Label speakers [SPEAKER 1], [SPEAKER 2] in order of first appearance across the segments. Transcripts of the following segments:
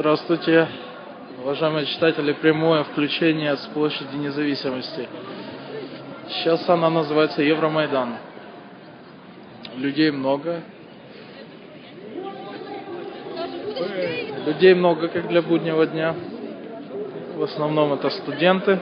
[SPEAKER 1] Здравствуйте, уважаемые читатели. Прямое включение с площади независимости. Сейчас она называется Евромайдан. Людей много. Людей много, как для буднего дня. В основном это студенты.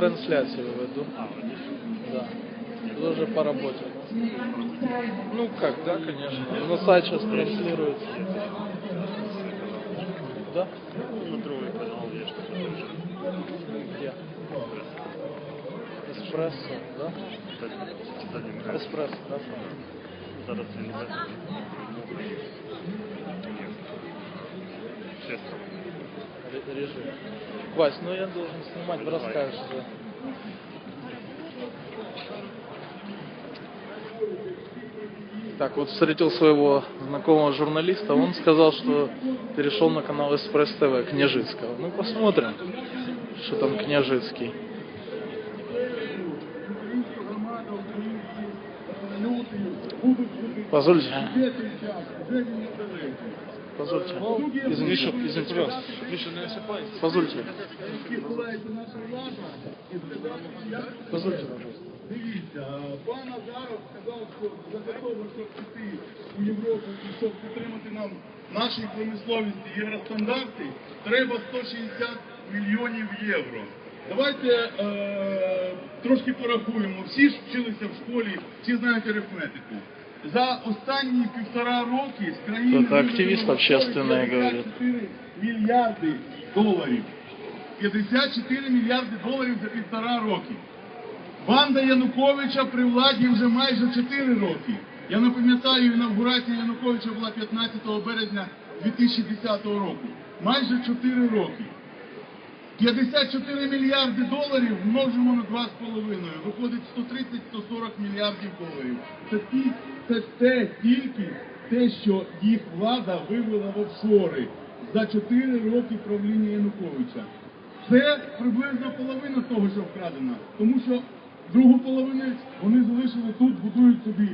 [SPEAKER 1] трансляцию веду. Да. Тоже по работе. Ну как, да, конечно. На сайт сейчас транслируется. Да?
[SPEAKER 2] На другий канал є ж таке теж.
[SPEAKER 1] Где? Эспрессо, да?
[SPEAKER 2] Сталінград.
[SPEAKER 1] Эспрессо, да?
[SPEAKER 2] Зараз він без Чесно.
[SPEAKER 1] Ре- Режим. Вась, ну я должен снимать,
[SPEAKER 2] Давай.
[SPEAKER 1] расскажешь. Так, вот встретил своего знакомого журналиста, он сказал, что перешел на канал Эспресс ТВ Княжицкого. Ну, посмотрим, что там Княжицкий. Позвольте. Позвольте. Извините, извините, пожалуйста. Позвольте. Позвольте, пожалуйста.
[SPEAKER 3] Дивіться, пан Азаров сказав, що для того, щоб піти у Європу і щоб підтримати нам наші промисловісті євростандарти, треба 160 мільйонів євро. Давайте е, трошки порахуємо. Всі ж вчилися в школі, всі знають арифметику. За останні півтора роки з країни
[SPEAKER 1] Це активіст общественний, говорить.
[SPEAKER 3] 54 мільярди доларів. 54 мільярди доларів за півтора роки. Банда Януковича при владі вже майже 4 роки. Я не пам'ятаю, інавгурація Януковича була 15 березня 2010 року. Майже 4 роки. 54 мільярди доларів множимо на 2,5. Виходить 130-140 мільярдів доларів. Це, ті, це те тільки те, що їх влада вивела в офшори за 4 роки правління Януковича. Це приблизно половина того, що вкрадено. Тому що другу половину вони залишили тут, будують собі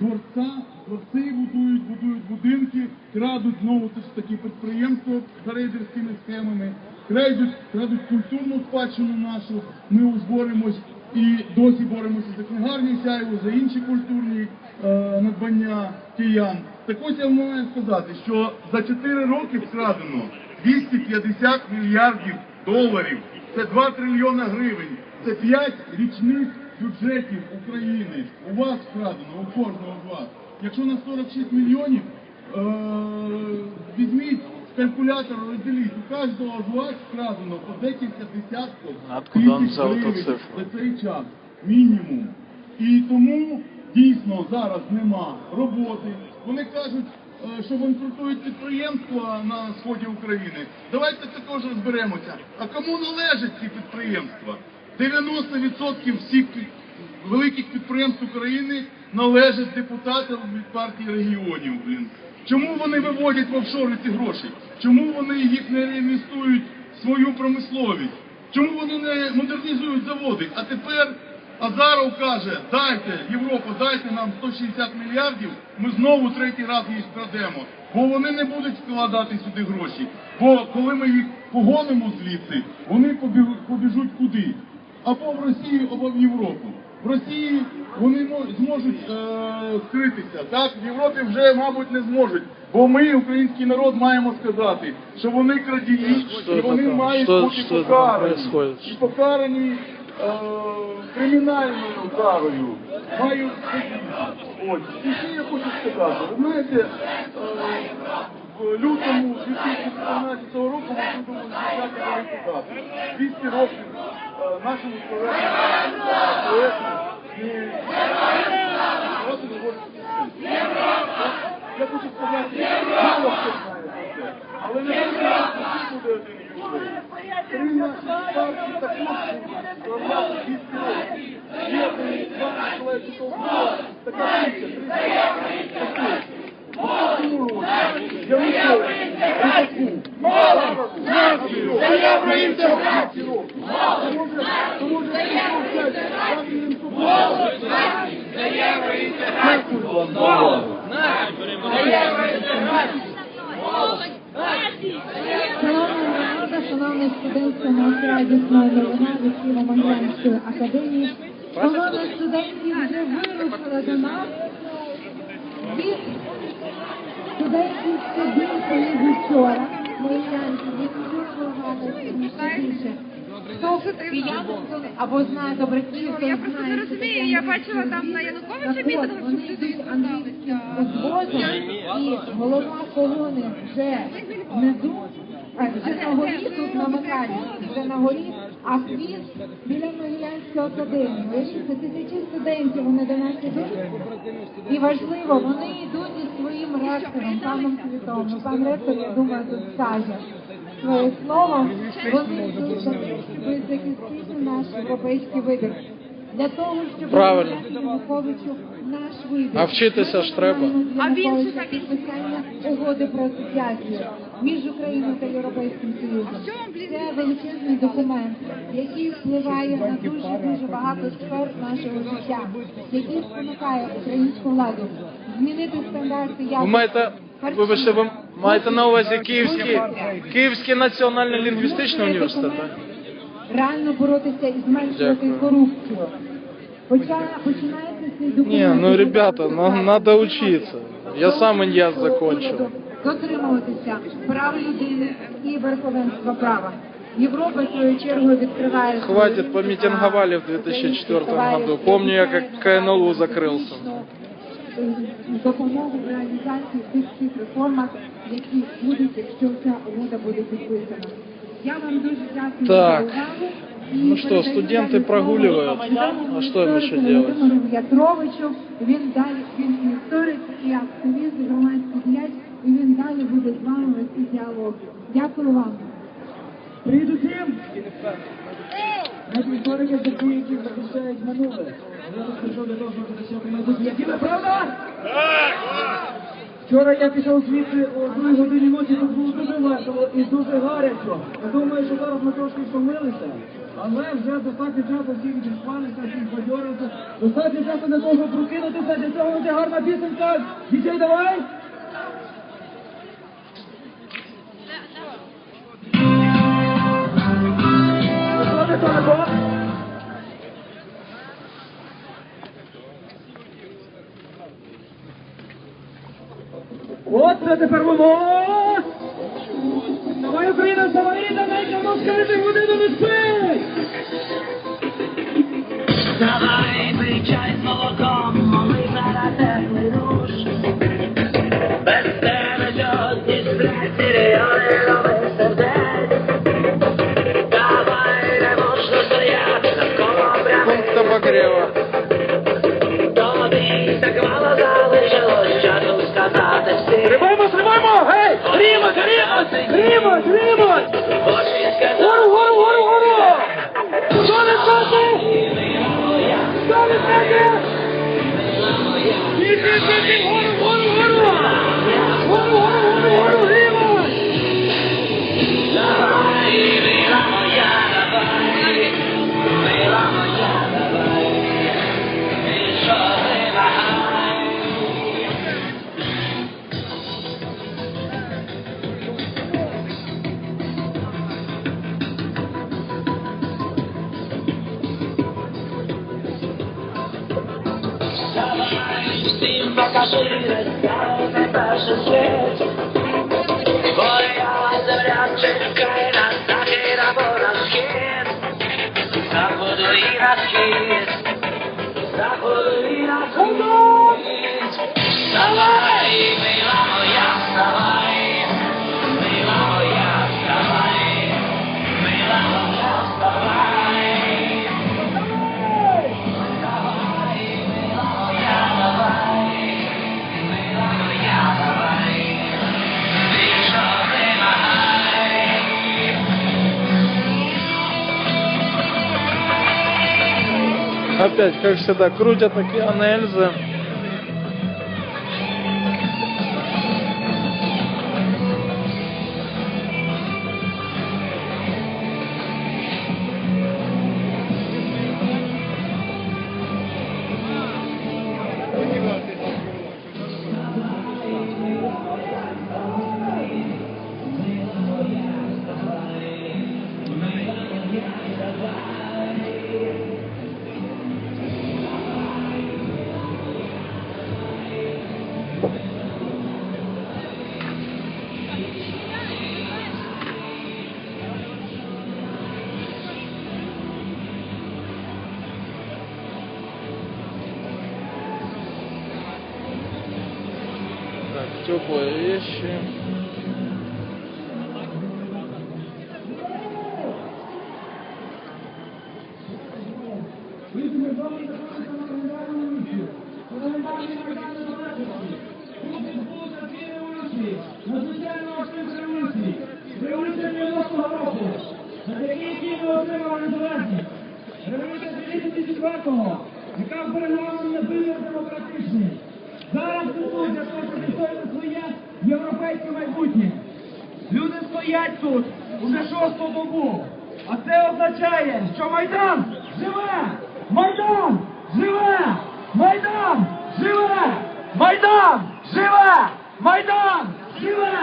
[SPEAKER 3] дворця, дворці будують, будують будинки, крадуть знову ж такі підприємства за рейдерськими схемами, крадуть, крадуть культурну спадщину нашу. Ми ось боремось і досі боремося за книгарні сяйво, за інші культурні е, надбання киян. Так ось я маю сказати, що за 4 роки вкрадено 250 мільярдів доларів. Це 2 трильйона гривень. Це 5 річних бюджетів України. У вас вкрадено, у кожного з вас. Якщо на 46 мільйонів, е- візьміть калькулятор, розділіть. У кожного з вас вкрадено по декілька десятків тисяч гривень за цей час. Мінімум. І тому дійсно зараз нема роботи. Вони кажуть, е, що банкрутують підприємства на сході України. Давайте також розберемося. А кому належать ці підприємства? 90% всіх великих підприємств України належать депутатам від партії регіонів. Блін. Чому вони виводять в офшори ці гроші? Чому вони їх не реінвестують в свою промисловість? Чому вони не модернізують заводи? А тепер Азаров каже, дайте, Європа, дайте нам 160 мільярдів, ми знову третій раз їх вкрадемо. Бо вони не будуть вкладати сюди гроші. Бо коли ми їх погонимо звідси, вони побіжуть куди? Або в Росію, або в Європу. В Росії вони мо- зможуть е, скритися. Так, в Європі вже, мабуть, не зможуть. Бо ми, український народ, маємо сказати, що вони крадії, і вони мають бути покарані. І покарані е, кримінальною карою. Мають Ось. І що я хочу сказати? Ви знаєте, е, в лютому 2014 року ми будемо велику дату. 200 років е, нашому поету і. Я хочу сказати, мало хто знає про це, але не знаю, буде один ювілей. Три наші партії також будуть справляти 200 років. Є два прийшов. Така пісня.
[SPEAKER 4] Шановна громада, шановні студенти, наша радісна новина від Києво-Могилянської академії. Колона студентів вже вирушила до нас. Від студентів студентів більше, ніж вчора. Могилянці, їх дуже Хто або знає добре Київ, той
[SPEAKER 5] Я просто не розумію, я бачила там на. Януковича
[SPEAKER 4] Так
[SPEAKER 5] мітинг,
[SPEAKER 4] от,
[SPEAKER 5] люди зверталися.
[SPEAKER 4] і голова колони вже внизу, вже на горі, тут на Макарі, вже на горі, а хвіст біля Могилянської академії. Виявляється, тисячі студентів вони до нас ідуть. І важливо, вони йдуть зі своїм ректором, паном Світом. Ну, Пан ректор, я думаю, тут скаже своє слово. Щоб захистити наш європейський вибір. Для того, щоб
[SPEAKER 1] Правильно.
[SPEAKER 4] Януковичу наш вибір.
[SPEAKER 1] А вчитися ж треба.
[SPEAKER 5] А він що
[SPEAKER 4] підписання угоди про асоціацію між Україною та Європейським Союзом.
[SPEAKER 5] вам,
[SPEAKER 4] Це величезний документ, який впливає на дуже дуже багато сфер нашого життя, який спонукає українську владу змінити стандарти
[SPEAKER 1] Ви
[SPEAKER 4] якості.
[SPEAKER 1] вибачте, ви маєте на увазі Київський, Київський національний лінгвістичний університет, так?
[SPEAKER 4] реально боротися і зменшувати
[SPEAKER 1] Дякую.
[SPEAKER 4] корупцію. Хоча починається цей документ.
[SPEAKER 1] Не, ну ребята, ну, надо учиться. Я сам ІНЯС закончил.
[SPEAKER 4] Дотримуватися прав людини і верховенства права. Європа, свою чергу, відкриває...
[SPEAKER 1] Хватит, помитинговали в 2004 году. Помню я, как КНЛУ закрылся.
[SPEAKER 4] Допомогу в реалізації тих всіх реформах, які будуть, якщо ця угода буде підписана. Я вам дуже дякую
[SPEAKER 1] Так.
[SPEAKER 4] за увагу. І
[SPEAKER 1] Ну что,
[SPEAKER 4] передаю
[SPEAKER 1] студенты
[SPEAKER 4] далі
[SPEAKER 1] прогуливают.
[SPEAKER 4] слово
[SPEAKER 1] А что им еще
[SPEAKER 4] історику
[SPEAKER 1] делать?
[SPEAKER 4] Володимиру Ятровичу. Він далі він історик, і активіст, і громадський діяч, і він далі буде з вами вести діалог. Дякую вам.
[SPEAKER 6] Привіт усім! Наші історики це які захищають минуле. Зараз прийшов для того, щоб захищати майбутнє. Ви, правда? Вчора я пішов звідси о 2 годині ночі, тут було дуже весело і дуже гарячо. Я думаю, що зараз ми трошки втомилися, але вже достатньо часу всіх відіспалися, всіх бадьорити. Достатньо часу для того, щоб прокинутися, для цього буде гарна пісенька. Дітей, давай! От це тепер воно! Давай, Україна, давай, давай, давай, скажи, годину не спить!
[SPEAKER 7] Давай Очі сказати.
[SPEAKER 6] Гору, гору, гору, гору! Що не стати? Що не стати? Гору, гору, гору! Гору, гору, гору, гору,
[SPEAKER 1] Опять, как всегда, крутят океаны Эльзы. Так, теплые вещи.
[SPEAKER 6] Надзвичайно важливі революції. Революція 90-го року. Завдяки якій ми отримали незалежність. Революція 2004-го, яка вберегла на вибір демократичний. Зараз тут для того, щоб відстояти своє європейське майбутнє. Люди стоять тут уже шосту добу. А це означає, що Майдан живе! Майдан живе! Майдан живе! Майдан живе! Майдан живе!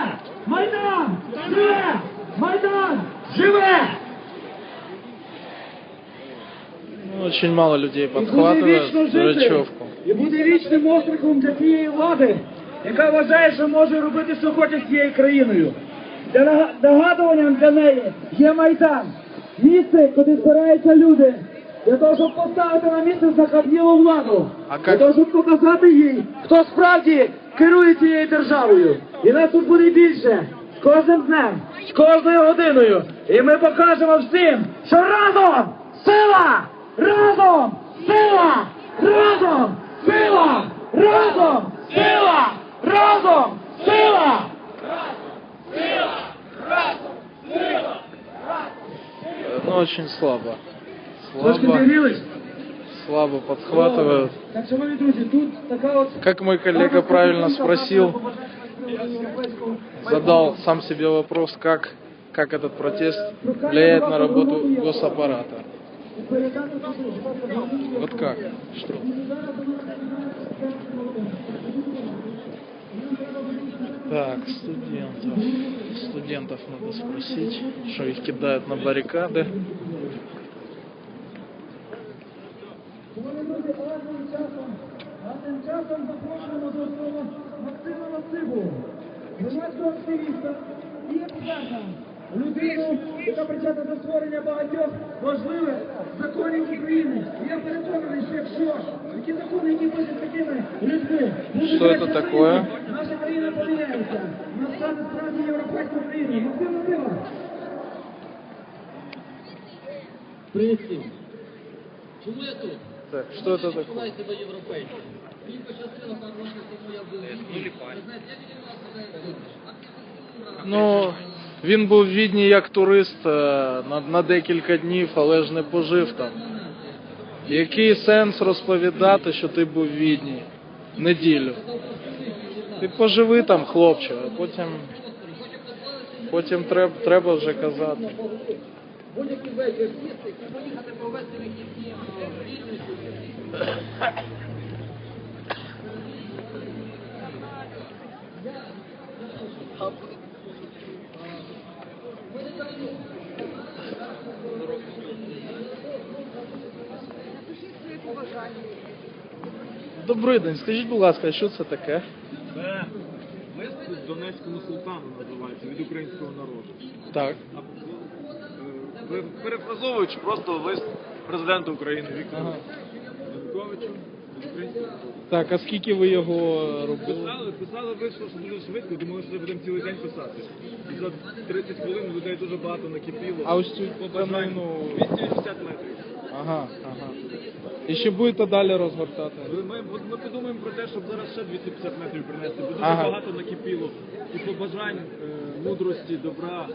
[SPEAKER 6] Майдан живе! Майдан живе!
[SPEAKER 1] Ну, очень мало людей подхватывают
[SPEAKER 6] вічно І буде вічним острахом для цієї влади, яка вважає, що може робити, що хоче з цією країною. Для нагадуванням для неї є Майдан. Місце, куди збираються люди. Для того, щоб поставити на місце закабнілу владу.
[SPEAKER 1] А
[SPEAKER 6] Для
[SPEAKER 1] как-
[SPEAKER 6] того, щоб показати їй, хто справді керує цією державою. І нас тут буде більше. З кожним днем, з кожною годиною. І ми покажемо всім, що разом сила! Разом сила! Разом сила! Разом сила! Разом сила!
[SPEAKER 1] Ну, очень слабо.
[SPEAKER 6] Трошки
[SPEAKER 1] Слабо,
[SPEAKER 6] зігрілись?
[SPEAKER 1] слабо подхватывают.
[SPEAKER 6] Так, шановні друзі, тут така от...
[SPEAKER 1] Как мой коллега правильно спросил, задал сам себе вопрос, как, как этот протест влияет на работу госаппарата. Вот как? Что? Так, студентов. Студентов надо спросить, что их кидают на баррикады.
[SPEAKER 6] Шановні друзі, а тим часом, а часом запрошуємо до слова Максима Насибу, громадського активіста і експерта, людину, яка причетна до створення багатьох важливих законів України. І я переконаний, що якщо такі закони, які пишуть такими людьми, будуть
[SPEAKER 1] Що це таке?
[SPEAKER 6] наша країна поміняється. Вона стане справді європейською країною. Максим Насиба.
[SPEAKER 5] Привіт всім. Чому я тут?
[SPEAKER 1] Так, что это такое?
[SPEAKER 5] Почуваю себе європейцем. Мені пощастило пару років тому я був Відні. Ви знаєте, як він нас називає?
[SPEAKER 1] Ну, він був в Відні як турист е, на, на декілька днів, але ж не пожив там. Який сенс розповідати, що ти був в Відні неділю? Ти поживи там, хлопче, а потім, потім треба, треба вже казати.
[SPEAKER 5] Вечір сісти і поїхати провести вихідні е, в
[SPEAKER 1] Добрий день, скажіть, будь ласка, що це таке?
[SPEAKER 8] Це лист від Донецькому султану називається від українського народу.
[SPEAKER 1] Так.
[SPEAKER 8] Перефразовуючи просто лист президента України Віктора
[SPEAKER 1] Ага. Так, а скільки ви його робили?
[SPEAKER 8] Писали, писали, вийшло, що дуже швидко, думали, що це будемо цілий день писати. І за 30 хвилин людей дуже багато накипіло.
[SPEAKER 1] А ось цю
[SPEAKER 8] Побажань.
[SPEAKER 1] тканину
[SPEAKER 8] 260 метрів.
[SPEAKER 1] Ага, ага. І ще будете далі розгортати?
[SPEAKER 8] Ми, ми, ми подумаємо про те, щоб зараз ще 250 метрів принести, бо дуже
[SPEAKER 1] Ага.
[SPEAKER 8] багато накипіло і побажань, е, мудрості, добра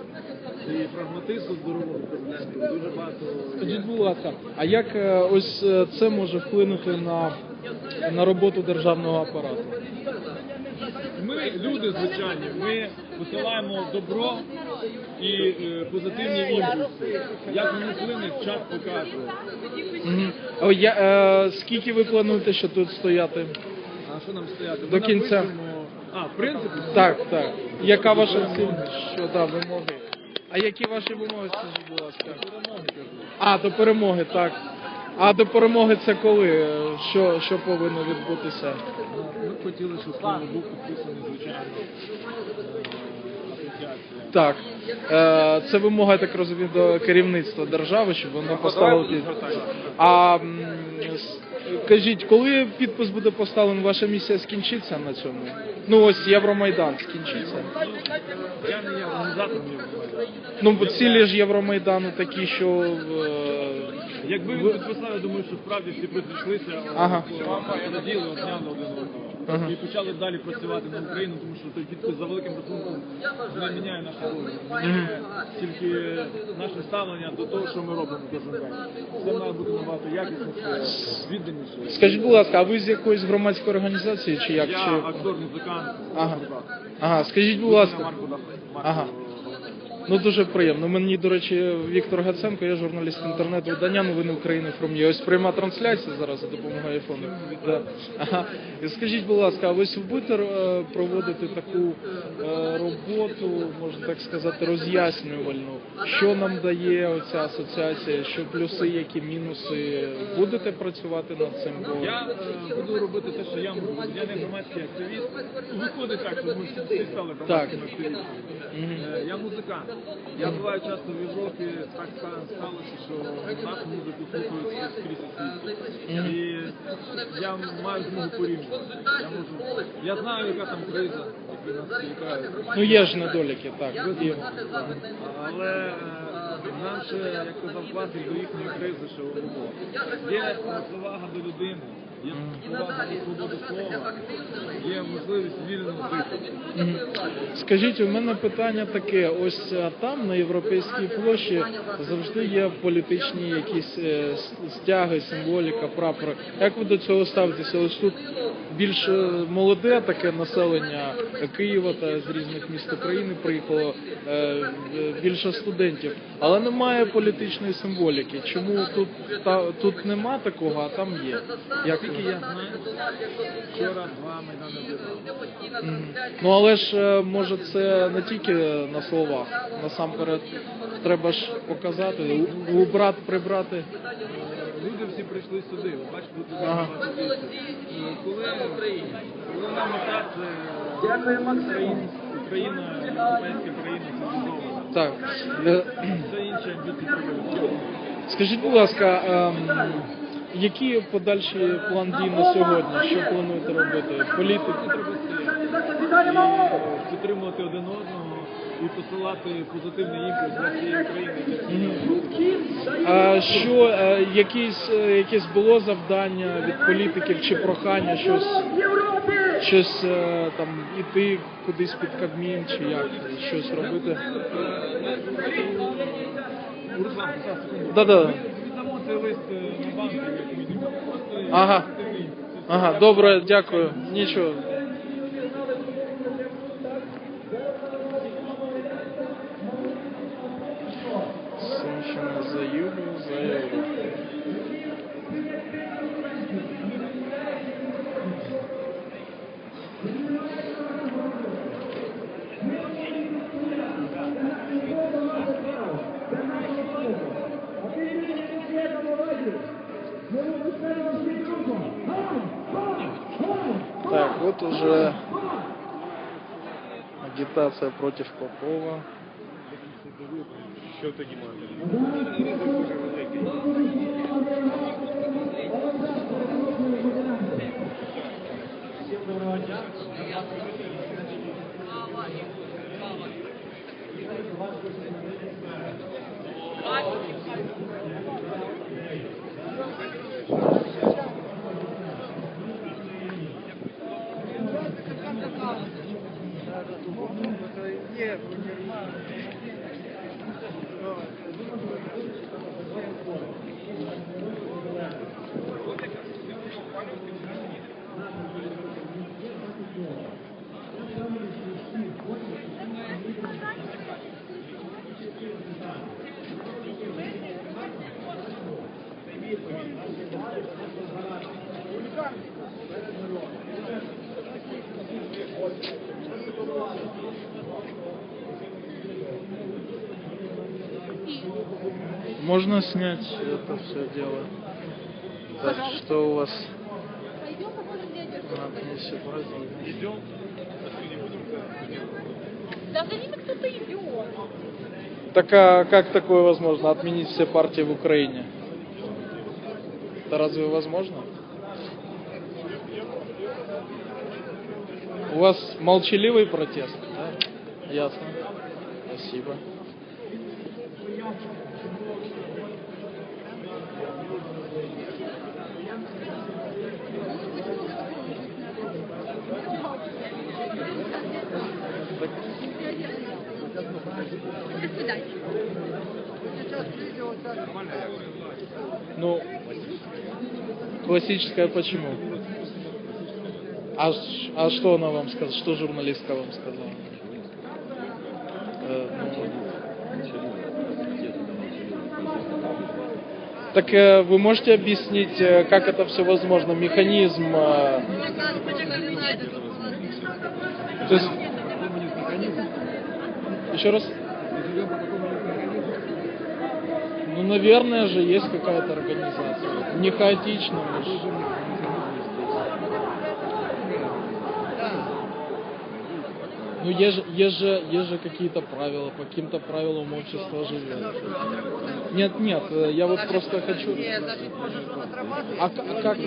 [SPEAKER 8] і прагматизму здорового президента. Дуже багато.
[SPEAKER 1] Скажіть, будь ласка, а як е, ось е, це може вплинути на, на роботу державного апарату?
[SPEAKER 8] Ми люди звичайні, ми посилаємо добро і е, позитивні імпульси. Як вони вплине, час показує.
[SPEAKER 1] Мгм. О, я, е, скільки ви плануєте ще тут стояти?
[SPEAKER 8] А що нам стояти?
[SPEAKER 1] До кінця.
[SPEAKER 8] напишемо- А, в принципі,
[SPEAKER 1] Так, так. Яка ваша ціль? Що да, вимоги? А які ваші вимоги, скажіть, будь ласка?
[SPEAKER 8] перемоги кажу.
[SPEAKER 1] А, до перемоги, так. А до перемоги це коли? Е, Що, що повинно відбутися?
[SPEAKER 8] Ми б хотіли, щоб е, був підписаний, звичайно, е.
[SPEAKER 1] Так. Е, Це вимога, я так розумію, до керівництва держави, щоб воно поставило під. А м, с- кажіть, коли підпис буде поставлений, ваша місія скінчиться на цьому? Ну ось Євромайдан скінчиться.
[SPEAKER 8] Я не Євромайдану.
[SPEAKER 1] Ну, бо цілі ж Євромайдану такі, що е,
[SPEAKER 8] Якби
[SPEAKER 1] Ви-
[SPEAKER 8] він підписав, я думаю, що справді всі прийшлися,
[SPEAKER 1] Ага.
[SPEAKER 8] раділи, обняли один одного. І почали далі працювати на Україну, тому що той підпис за великим рахунком не міняє нашу долю. Міняє тільки наше ставлення до того, що ми робимо кожен день. Це має бути набагато якісніше, відданіше.
[SPEAKER 1] скажіть, будь ласка, а ви з якоїсь громадської організації чи як?
[SPEAKER 8] Я
[SPEAKER 1] Чи...
[SPEAKER 8] актор, музикант,
[SPEAKER 1] Ага. Ага, скажіть, будь
[SPEAKER 8] Марко
[SPEAKER 1] ласка.
[SPEAKER 8] Марко Дах-
[SPEAKER 1] Ага. Ну дуже приємно. Мені, до речі, Віктор Гаценко, я журналіст інтернет-видання новини України from. Ось пряма трансляція зараз за допомогою айфону. Да. Ага. І скажіть, будь ласка, а ось ви будете проводити таку е, роботу, можна так сказати, роз'яснювальну, що нам дає оця асоціація, що плюси, які мінуси. Будете працювати над цим? Бо...
[SPEAKER 8] Я е, буду робити те, що я можу. Я не громадський активіст. Виходить так, що ми всі всі стали громадськими активістами. Е, Я музикант. Я буваю часто в Європі, так сталося, що нашу музику слухають скрізь. І я маю змогу порівнювати. Я можу. Я знаю, яка там криза, які нас чекають.
[SPEAKER 1] Ну є ж недоліки, так. Є.
[SPEAKER 8] Але е, нам ще, як казав класик, до їхньої кризи ще було. Є повага до людини, є можливість вільно жити.
[SPEAKER 1] Мгм. Скажіть, у мене питання таке: ось там на європейській площі завжди є політичні якісь е, стяги, символіка, прапори. Як ви до цього ставитеся? Ось тут більш е, молоде таке населення Києва та з різних міст України приїхало е, е, більше студентів, але немає політичної символіки. Чому тут та тут нема такого, а там є? Як Ви?
[SPEAKER 8] я знаю, вчора два майдани об'єднали.
[SPEAKER 1] Ну але ж е, може це не тільки на словах. Насамперед треба ж показати, у- убрати, прибрати.
[SPEAKER 8] Люди всі прийшли сюди, бачите,
[SPEAKER 1] Ага.
[SPEAKER 8] Е, Коли головна мета це Україна, Україна, європейська країна.
[SPEAKER 1] Так. Е,
[SPEAKER 8] Все інше амбіції треба
[SPEAKER 1] Скажіть, будь ласка, ем, які подальші план дій на сьогодні? Що плануєте робити? Політику?
[SPEAKER 8] підтримувати один одного і посилати позитивний імпульс для всієї Європи.
[SPEAKER 1] А що е, якісь, е, якесь було завдання від політиків чи прохання щось, щось е, там іти кудись під Кабмін чи як щось робити? Да-да.
[SPEAKER 8] Цей лист е, на
[SPEAKER 1] Ага. Ага, добре, дякую. Нічого. Сумщина за Юлію, за Європу. Уже агитация против Попова.
[SPEAKER 2] Що тоді
[SPEAKER 1] Можно снять это все дело. Так, что у вас на пенсии Идем.
[SPEAKER 2] Да за ними кто-то идет.
[SPEAKER 1] Так а как такое возможно? Отменить все партии в Украине? Это разве возможно? У вас молчаливый протест? Да? Ясно. Спасибо. Ну, классическая почему? А, а что она вам сказала? Что журналистка вам сказала? Э, ну, Так э, вы можете объяснить, э, как это все возможно? Механизм. э, То есть, еще раз. Ну, наверное же, есть какая-то организация. Не хаотично, Ну, есть же, есть же, есть же какие-то правила, по каким-то правилам общество живет. Нет, нет, э, я вот просто хочу... А, к- а как...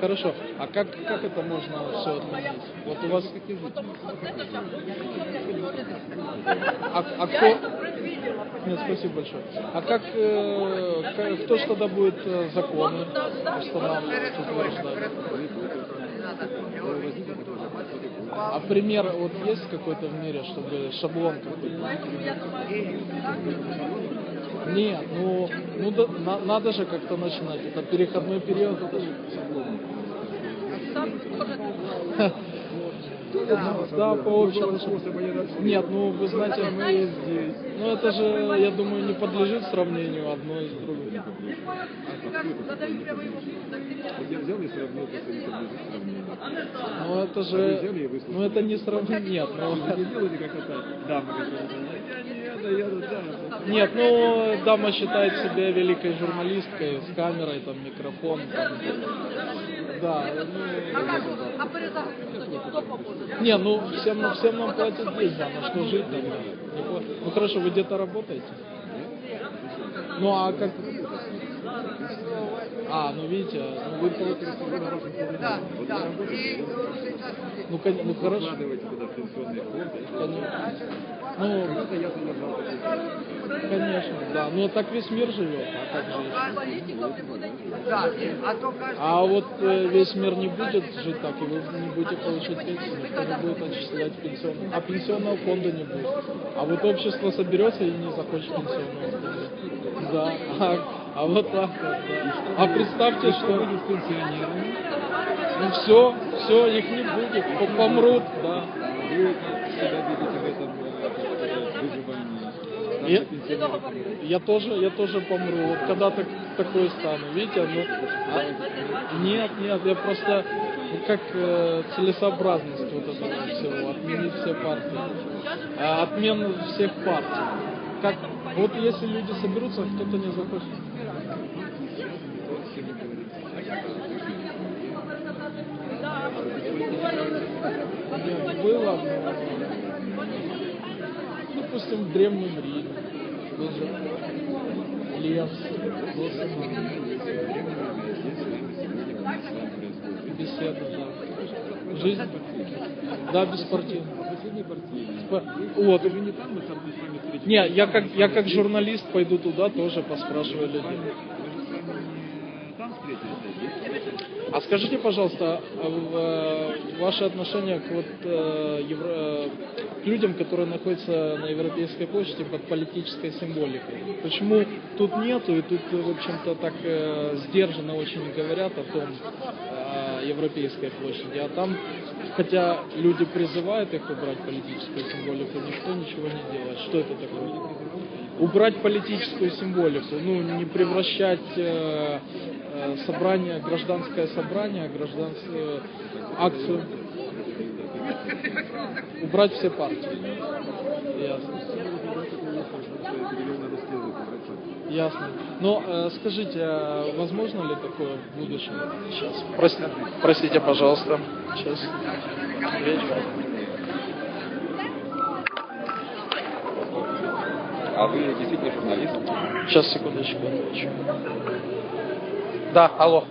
[SPEAKER 1] Хорошо, а как, как это можно все отменить? Вот у вас... А, а кто... Нет, спасибо большое. А как, э, ка- кто ж тогда будет э, законы устанавливать, утверждать? А пример вот есть какой-то в мире, чтобы шаблон какой-то? Нет, ну, ну да, на- надо же как-то начинать. Это переходной период, это же Да, по общему. Нет, ну вы знаете, мы здесь. Ну это же, я думаю, не подлежит сравнению одно с другим.
[SPEAKER 8] Я взял и сравнил, сравнил.
[SPEAKER 1] Ну это же, ну это не сравнение. Нет, ну,
[SPEAKER 8] Не делайте как это дама, да.
[SPEAKER 1] нет, ну дама считает себя великой журналисткой с камерой, там микрофон. там. Да, ну,
[SPEAKER 2] А перезагрузку кто поможет?
[SPEAKER 1] не, ну всем, нам- всем нам платят здесь, да, на что жить тогда. Ну хорошо, вы где-то работаете? Ну а как? А, ну видите, ну вы получаете.
[SPEAKER 5] Да, да. И
[SPEAKER 1] Ну, кон- ну хорошо.
[SPEAKER 8] Вкладывайте туда в пенсионный фонд.
[SPEAKER 1] Конечно. Ну,
[SPEAKER 8] Когда я задержал
[SPEAKER 1] конечно, да. Ну так весь мир живет, а как же?
[SPEAKER 2] Политиков не будет.
[SPEAKER 5] да, а то каждый
[SPEAKER 1] А вот э, весь мир не будет жить так, и вы не будете получать пенсию, никто не будет отчислять пенсионный. А пенсионного фонда не будет. А вот общество соберется и не захочет пенсионного фонда. Да, а, а вот так вот, да. А представьте, что будет с пенсионерами. Ну все, все, их не будет, по- помрут, да.
[SPEAKER 8] Вы себя видите в этом.
[SPEAKER 1] Я, я тоже, я тоже помру. Вот когда так, такой стану, видите, ну, а- нет, нет, я просто ну, как э, целесообразность вот этого всего, отменить все партии, А, отмен всех партий. Как, вот если люди соберутся, кто-то не захочет. Нет, было, допустим, в Древнем Риме был же Лев, был Самарин, беседа, да. Жизнь, да, беспартийная. Спа- Вот,
[SPEAKER 8] не
[SPEAKER 1] я как, я как журналист пойду туда, тоже поспрашиваю людей.
[SPEAKER 8] А
[SPEAKER 1] скажите, пожалуйста, а э, ваше отношение к, вот, э, евро- к людям, которые находятся на Европейской площади под политической символикой? Почему тут нету, и тут, э, в общем-то, так э, сдержанно очень говорят о том, э, Европейской площади, а там, хотя люди призывают их убрать политическую символику, никто ничего не делает. Что это такое? убрать политическую символику, ну, не превращать э, э, собрание, гражданское собрание, гражданскую акцию, убрать все партии. Ясно. Ясно. Но э, скажите, а возможно ли такое в будущем? Сейчас. Простите, простите пожалуйста. Сейчас. Вечер.
[SPEAKER 9] А вы действительно журналист?
[SPEAKER 1] Сейчас, секундочку. Да, алло.